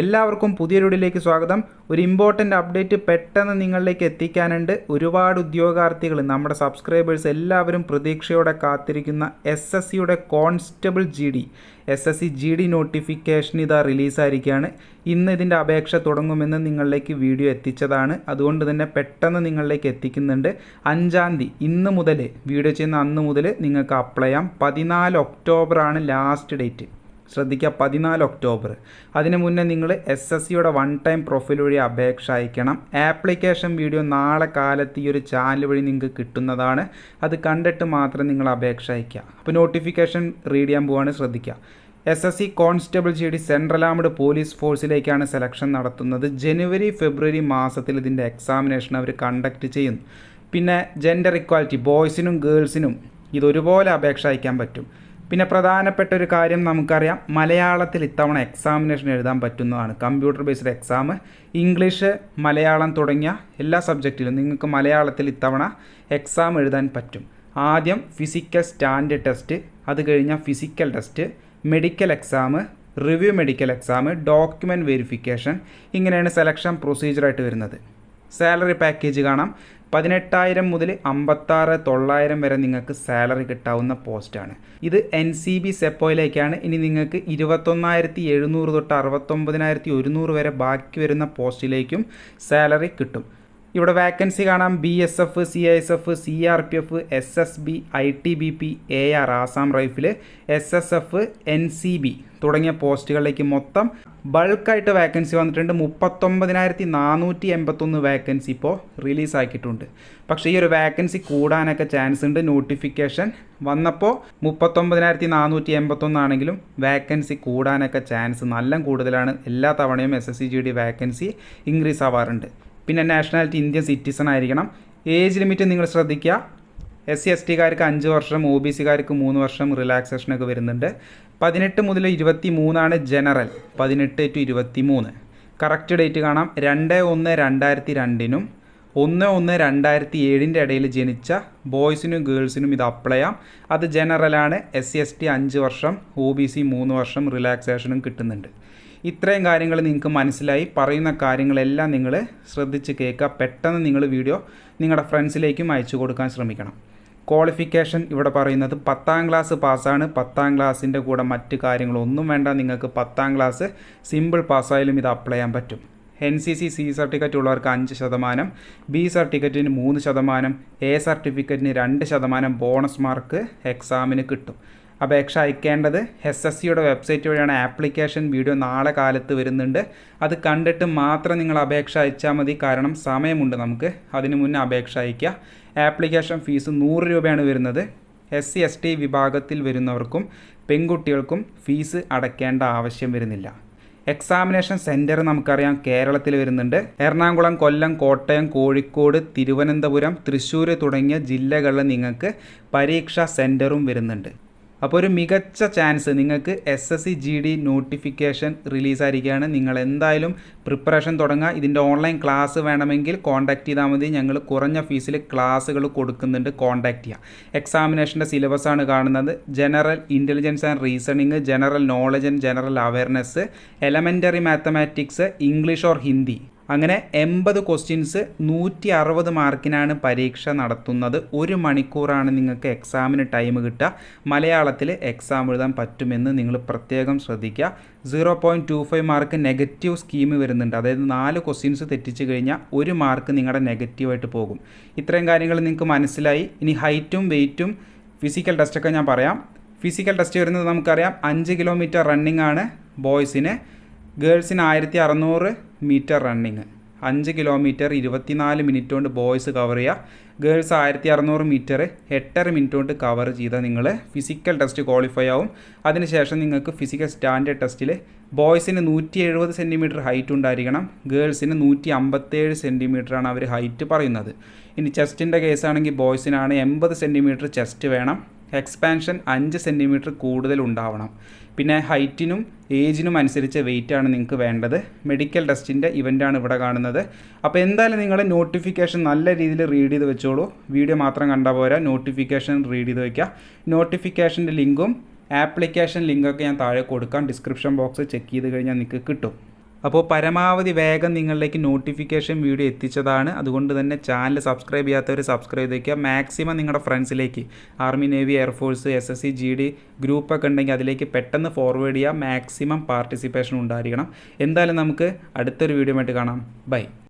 എല്ലാവർക്കും പുതിയൊരുടിലേക്ക് സ്വാഗതം. ഒരു ഇമ്പോർട്ടന്റ് അപ്ഡേറ്റ് പെട്ടെന്ന് നിങ്ങളിലേക്ക് എത്തിക്കാനുണ്ട്. ഒരുപാട് ഉദ്യോഗാർത്ഥികൾ നമ്മുടെ സബ്സ്ക്രൈബേഴ്സ് എല്ലാവരും പ്രതീക്ഷയോടെ കാത്തിരിക്കുന്ന എസ് എസ് സിയുടെ constable G D S S C G D notification ഇതാ റിലീസായിരിക്കുകയാണ് ഇന്ന് ഇതിന്റെ അപേക്ഷ തുടങ്ങുമെന്ന് നിങ്ങളിലേക്ക് വീഡിയോ എത്തിച്ചതാണ്. അതുകൊണ്ട് തന്നെ പെട്ടെന്ന് നിങ്ങളിലേക്ക് എത്തിക്കുന്നുണ്ട്. അഞ്ചാം തീയതി ഇന്ന് മുതൽ വീഡിയോ ചെയ്യുന്ന അന്ന് മുതൽ നിങ്ങൾക്ക് അപ്ലൈ ചെയ്യാം. പതിനാല് ഒക്ടോബറാണ് ലാസ്റ്റ് ഡേറ്റ് ശ്രദ്ധിക്കുക. പതിനാല് ഒക്ടോബർ. അതിന് മുന്നേ നിങ്ങൾ എസ് എസ് സിയുടെ വൺ ടൈം പ്രൊഫൈൽ വഴി അപേക്ഷ അയക്കണം. ആപ്ലിക്കേഷൻ വീഡിയോ നാളെ കാലത്ത് ഈ ഒരു ചാനൽ വഴി നിങ്ങൾക്ക് കിട്ടുന്നതാണ്. അത് കണ്ടിട്ട് മാത്രം നിങ്ങൾ അപേക്ഷ അയക്കുക. അപ്പോൾ നോട്ടിഫിക്കേഷൻ റീഡ് ചെയ്യാൻ പോവാണ് ശ്രദ്ധിക്കുക. S S C constable G D central armed police ഫോഴ്സിലേക്കാണ് selection നടത്തുന്നത്. ജനുവരി ഫെബ്രുവരി മാസത്തിൽ ഇതിന്റെ എക്സാമിനേഷൻ അവർ കണ്ടക്ട് ചെയ്യുന്നു. പിന്നെ ജെൻഡർ ഇക്വാലിറ്റി ബോയ്സിനും ഗേൾസിനും ഇതൊരുപോലെ അപേക്ഷ അയക്കാൻ പറ്റും. പിന്നെ പ്രധാനപ്പെട്ട ഒരു കാര്യം നമുക്കറിയാം. മലയാളത്തിൽ ഇത്തവണ എക്സാമിനേഷൻ എഴുതാൻ പറ്റുന്നതാണ്. Computer based exam English Malayalam തുടങ്ങിയ എല്ലാ സബ്ജക്റ്റിലും നിങ്ങൾക്ക് മലയാളത്തിൽ ഇത്തവണ എക്സാം എഴുതാൻ പറ്റും. ആദ്യം ഫിസിക്കൽ സ്റ്റാൻഡ് ടെസ്റ്റ് അത് കഴിഞ്ഞാൽ physical test medical exam review medical exam document verification ഇങ്ങനെയാണ് സെലക്ഷൻ പ്രൊസീജിയറായിട്ട് വരുന്നത്. സാലറി പാക്കേജ് കാണാം. പതിനെട്ടായിരം മുതൽ അമ്പത്താറ് തൊള്ളായിരം വരെ നിങ്ങൾക്ക് സാലറി കിട്ടാവുന്ന പോസ്റ്റാണ്. ഇത് എൻ സി ബി സെപ്പോയിലേക്കാണ്. ഇനി നിങ്ങൾക്ക് ഇരുപത്തൊന്നായിരത്തി എഴുന്നൂറ് തൊട്ട് അറുപത്തൊമ്പതിനായിരത്തി ഒരുന്നൂറ് വരെ ബാക്കി വരുന്ന പോസ്റ്റിലേക്കും സാലറി കിട്ടും. ഇവിടെ വാക്കൻസി കാണാം. B S F C S F C R P F S S B I T B P A R Assam rifle S S F N C B തുടങ്ങിയ പോസ്റ്റുകളിലേക്ക് മൊത്തം ബൾക്കായിട്ട് വാക്കൻസി വന്നിട്ടുണ്ട്. മുപ്പത്തൊമ്പതിനായിരത്തി നാനൂറ്റി എൺപത്തൊന്ന് വാക്കൻസി ഇപ്പോൾ റിലീസാക്കിയിട്ടുണ്ട് പക്ഷേ ഈ ഒരു വാക്കൻസി കൂടാനൊക്കെ ചാൻസ് ഉണ്ട്. നോട്ടിഫിക്കേഷൻ വന്നപ്പോൾ മുപ്പത്തൊമ്പതിനായിരത്തി നാനൂറ്റി എൺപത്തൊന്നാണെങ്കിലും വാക്കൻസി കൂടാനൊക്കെ ചാൻസ് നല്ല കൂടുതലാണ്. എല്ലാ തവണയും S S C G D vacancy increase ആവാറുണ്ട്. പിന്നെ നാഷണാലിറ്റി ഇന്ത്യൻ സിറ്റിസൺ ആയിരിക്കണം. ഏജ് ലിമിറ്റ് നിങ്ങൾ ശ്രദ്ധിക്കുക. എസ് സി എസ് ടിക്കാർക്ക് അഞ്ച് വർഷം ഒ ബി സിക്കാർക്ക് മൂന്ന് വർഷം റിലാക്സേഷനൊക്കെ വരുന്നുണ്ട്. പതിനെട്ട് മുതൽ ഇരുപത്തി മൂന്നാണ് ജനറൽ പതിനെട്ട് ടു ഇരുപത്തി മൂന്ന് കറക്റ്റ് ഡേറ്റ് കാണാം. രണ്ട് ഒന്ന് രണ്ടായിരത്തി രണ്ടിനും. ഒന്ന് ഒന്ന് രണ്ടായിരത്തി ഏഴിന്റെ ഇടയിൽ ജനിച്ച ബോയ്സിനും ഗേൾസിനും ഇത് അപ്ലൈ ചെയ്യാം. അത് ജനറലാണ് എസ് സി എസ് ടി അഞ്ച് വർഷം ഒ ബി സി മൂന്ന് വർഷം റിലാക്സേഷനും കിട്ടുന്നുണ്ട്. ഇത്രയും കാര്യങ്ങൾ നിങ്ങൾക്ക് മനസ്സിലായി. പറയുന്ന കാര്യങ്ങളെല്ലാം നിങ്ങൾ ശ്രദ്ധിച്ച് കേൾക്കുക. പെട്ടെന്ന് നിങ്ങൾ വീഡിയോ നിങ്ങളുടെ ഫ്രണ്ട്സിലേക്കും അയച്ചു കൊടുക്കാൻ ശ്രമിക്കണം. ക്വാളിഫിക്കേഷൻ ഇവിടെ പറയുന്നത് പത്താം ക്ലാസ് പാസ്സാണ്. പത്താം ക്ലാസ്സിന്റെ കൂടെ മറ്റ് കാര്യങ്ങളൊന്നും വേണ്ട. നിങ്ങൾക്ക് പത്താം ക്ലാസ് സിമ്പിൾ പാസ്സായാലും ഇത് അപ്ലൈ ചെയ്യാൻ പറ്റും. N C C C certificate ഉള്ളവർക്ക് അഞ്ച് ശതമാനം ബി സർട്ടിഫിക്കറ്റിന് മൂന്ന് ശതമാനം എ സർട്ടിഫിക്കറ്റിന് രണ്ട് ശതമാനം ബോണസ് മാർക്ക് എക്സാമിന് കിട്ടും. അപേക്ഷ അയക്കേണ്ടത് എസ് എസ് സിയുടെ വെബ്സൈറ്റ് വഴിയാണ്. ആപ്ലിക്കേഷൻ വീഡിയോ നാളെ കാലത്ത് വരുന്നുണ്ട്. അത് കണ്ടിട്ട് മാത്രം നിങ്ങൾ അപേക്ഷ അയച്ചാൽ മതി. കാരണം സമയമുണ്ട് നമുക്ക്. അതിന് മുന്നേ അപേക്ഷ അയയ്ക്കുക ആപ്ലിക്കേഷൻ ഫീസ് നൂറ് രൂപയാണ് വരുന്നത്. എസ് സി എസ് ടി വിഭാഗത്തിൽ വരുന്നവർക്കും പെൺകുട്ടികൾക്കും ഫീസ് അടയ്ക്കേണ്ട ആവശ്യം വരുന്നില്ല. എക്സാമിനേഷൻ സെന്റർ നമുക്കറിയാം. കേരളത്തിൽ വരുന്നുണ്ട്. എറണാകുളം കൊല്ലം കോട്ടയം കോഴിക്കോട് തിരുവനന്തപുരം തൃശ്ശൂർ തുടങ്ങിയ ജില്ലകളിൽ നിങ്ങൾക്ക് പരീക്ഷാ സെന്ററും വരുന്നുണ്ട്. അപ്പോൾ ഒരു മികച്ച ചാൻസ് നിങ്ങൾക്ക് S S C G D notification റിലീസായിരിക്കുകയാണ് നിങ്ങൾ എന്തായാലും പ്രിപ്പറേഷൻ തുടങ്ങുക. ഇതിന്റെ ഓൺലൈൻ ക്ലാസ് വേണമെങ്കിൽ കോൺടാക്ട് ചെയ്താൽ മതി. ഞങ്ങൾ കുറഞ്ഞ ഫീസിൽ ക്ലാസ്സുകൾ കൊടുക്കുന്നുണ്ട് കോൺടാക്ട് ചെയ്യുക എക്സാമിനേഷന്റെ സിലബസാണ് കാണുന്നത്. General intelligence and reasoning general knowledge and general awareness elementary mathematics English or Hindi അങ്ങനെ എൺപത് ക്വസ്റ്റ്യൻസ് നൂറ്റി അറുപത് മാർക്കിനാണ് പരീക്ഷ നടത്തുന്നത്. ഒരു മണിക്കൂറാണ് നിങ്ങൾക്ക് എക്സാമിന് ടൈം കിട്ടുക. മലയാളത്തിൽ എക്സാം എഴുതാൻ പറ്റുമെന്ന് നിങ്ങൾ പ്രത്യേകം ശ്രദ്ധിക്കുക. Zero point two five mark negative scheme വരുന്നുണ്ട്. അതായത് നാല് ക്വസ്റ്റ്യൻസ് തെറ്റിച്ച് കഴിഞ്ഞാൽ ഒരു മാർക്ക് നിങ്ങളുടെ നെഗറ്റീവായിട്ട് പോകും. ഇത്രയും കാര്യങ്ങൾ നിങ്ങൾക്ക് മനസ്സിലായി. ഇനി ഹൈറ്റും വെയ്റ്റും ഫിസിക്കൽ ടെസ്റ്റൊക്കെ ഞാൻ പറയാം. ഫിസിക്കൽ ടെസ്റ്റ് വരുന്നത് നമുക്കറിയാം. അഞ്ച് കിലോമീറ്റർ റണ്ണിംഗ് ആണ് ബോയ്സിന് ഗേൾസിന് ആയിരത്തി അറുന്നൂറ് മീറ്റർ റണ്ണിങ് അഞ്ച് കിലോമീറ്റർ ഇരുപത്തിനാല് മിനിറ്റ് കൊണ്ട് ബോയ്സ് കവർ ചെയ്യുക ഗേൾസ് ആയിരത്തി അറുന്നൂറ് മീറ്റർ എട്ടര മിനിറ്റ് കൊണ്ട് കവർ ചെയ്താൽ നിങ്ങൾ ഫിസിക്കൽ ടെസ്റ്റ് ക്വാളിഫൈ ആവും. അതിനുശേഷം നിങ്ങൾക്ക് ഫിസിക്കൽ സ്റ്റാൻഡേർഡ് ടെസ്റ്റിൽ ബോയ്സിന് നൂറ്റി എഴുപത് സെന്റിമീറ്റർ ഹൈറ്റ് ഉണ്ടായിരിക്കണം. ഗേൾസിന് നൂറ്റി അമ്പത്തേഴ് സെന്റിമീറ്ററാണ് അവർ ഹൈറ്റ് പറയുന്നത്. ഇനി ചെസ്റ്റിന്റെ കേസാണെങ്കിൽ ബോയ്സിനാണ് എൺപത് സെന്റിമീറ്റർ ചെസ്റ്റ് വേണം. എക്സ്പാൻഷൻ അഞ്ച് സെന്റിമീറ്റർ കൂടുതൽ ഉണ്ടാവണം. പിന്നെ ഹൈറ്റിനും ഏജിനും അനുസരിച്ച് വെയിറ്റാണ് നിങ്ങൾക്ക് വേണ്ടത്. മെഡിക്കൽ ടെസ്റ്റിന്റെ ഇവന്റാണ് ഇവിടെ കാണുന്നത്. അപ്പോൾ എന്തായാലും നിങ്ങൾ നോട്ടിഫിക്കേഷൻ നല്ല രീതിയിൽ റീഡ് ചെയ്ത് വെച്ചോളൂ. വീഡിയോ മാത്രം കണ്ടാൽ പോരാ. നോട്ടിഫിക്കേഷൻ റീഡ് ചെയ്ത് വയ്ക്കുക നോട്ടിഫിക്കേഷന്റെ ലിങ്കും ആപ്ലിക്കേഷൻ ലിങ്കൊക്കെ ഞാൻ താഴെ കൊടുക്കാം. ഡിസ്ക്രിപ്ഷൻ ബോക്സ് ചെക്ക് ചെയ്ത് കഴിഞ്ഞാൽ നിങ്ങൾക്ക് കിട്ടും. അപ്പോൾ പരമാവധി വേഗം നിങ്ങളിലേക്ക് നോട്ടിഫിക്കേഷൻ വീഡിയോ എത്തിച്ചതാണ്. അതുകൊണ്ട് തന്നെ ചാനൽ സബ്സ്ക്രൈബ് ചെയ്യാത്തവർ സബ്സ്ക്രൈബ് ചെയ്ത് വയ്ക്കുക മാക്സിമം നിങ്ങളുടെ ഫ്രണ്ട്സിലേക്ക് army navy air force S S C G D ഗ്രൂപ്പൊക്കെ ഉണ്ടെങ്കിൽ അതിലേക്ക് പെട്ടെന്ന് ഫോർവേഡ് ചെയ്യുക. മാക്സിമം പാർട്ടിസിപ്പേഷൻ ഉണ്ടായിരിക്കണം. എന്തായാലും നമുക്ക് അടുത്തൊരു വീഡിയോ ആയിട്ട് കാണാം. ബൈ